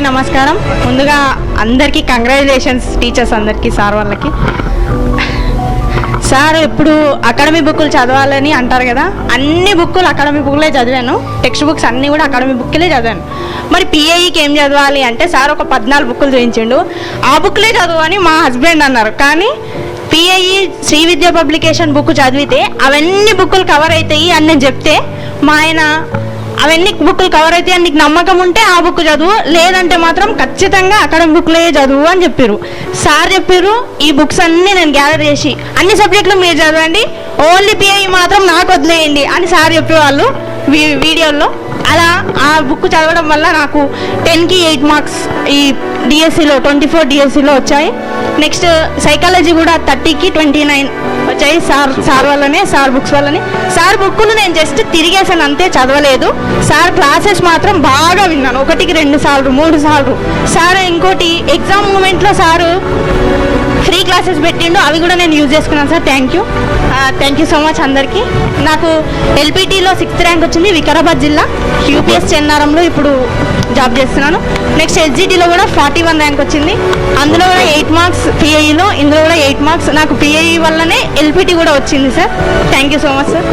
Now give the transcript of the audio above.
అందరికీ నమస్కారం. ముందుగా అందరికీ కంగ్రాచులేషన్స్ టీచర్స్ అందరికీ సార్ వాళ్ళకి. సార్ ఇప్పుడు అకాడమీ బుక్కులు చదవాలని అంటారు కదా అన్ని బుక్కులు అకాడమీ బుక్లే చదివాను. టెక్స్ట్ బుక్స్ అన్నీ కూడా అకాడమీ బుక్లే చదివాను. మరి పిఐకి ఏం చదవాలి అంటే సార్ ఒక పద్నాలుగు బుక్కులు చూపించిండు ఆ బుక్లే చదువు అని మా హస్బెండ్ అన్నారు. కానీ పిఐఈ శ్రీ విద్య పబ్లికేషన్ బుక్ చదివితే అవన్నీ బుక్కులు కవర్ అవుతాయి అని నేను చెప్తే మా ఆయన అవన్నీ బుక్లు కవర్ అయితే నీకు నమ్మకం ఉంటే ఆ బుక్ చదువు. లేదంటే మాత్రం ఖచ్చితంగా అక్కడ బుక్లే చదువు అని చెప్పారు సార్ చెప్పారు ఈ బుక్స్ అన్నీ నేను గ్యాదర్ చేసి అన్ని సబ్జెక్టులు మీరు చదవండి. ఓన్లీ పిఐ మాత్రం నాకు వదిలేయండి అని సార్ చెప్పేవాళ్ళు వీ- వీడియోలో అలా ఆ బుక్ చదవడం వల్ల నాకు టెన్కి ఎయిట్ మార్క్స్ ఈ డిఎస్సిలో ట్వంటీ ఫోర్ డిఎస్సిలో వచ్చాయి. నెక్స్ట్ సైకాలజీ కూడా థర్టీకి ట్వంటీ నైన్ వచ్చాయి. సార్ సార్ వల్లనే సార్ బుక్స్ వల్లనే. సార్ బుక్కులు నేను జస్ట్ తిరిగేసాను అంతే చదవలేదు. సార్ క్లాసెస్ మాత్రం బాగా విన్నాను. ఒకటికి రెండు సార్లు మూడు సార్లు. సార్ ఇంకోటి ఎగ్జామ్ మూమెంట్లో సారు ఫ్రీ క్లాసెస్ పెట్టిండు అవి కూడా నేను యూజ్ చేసుకున్నాను sir thank you thank you so much అందరికీ. నాకు ఎల్పిటిలో సిక్స్త్ ర్యాంక్ వచ్చింది వికారాబాద్ జిల్లా. యూపీఎస్ చెన్నారంలో ఇప్పుడు జాబ్ చేస్తున్నాను. నెక్స్ట్ ఎస్జిటిలో కూడా ఫార్టీ వన్ ర్యాంక్ వచ్చింది. అందులో కూడా ఎయిట్ మార్క్స్ పిఐఈలో ఇందులో కూడా ఎయిట్ మార్క్స్ నాకు పిఐఈ వల్లనే ఎల్పిటి కూడా వచ్చింది sir thank you so much sir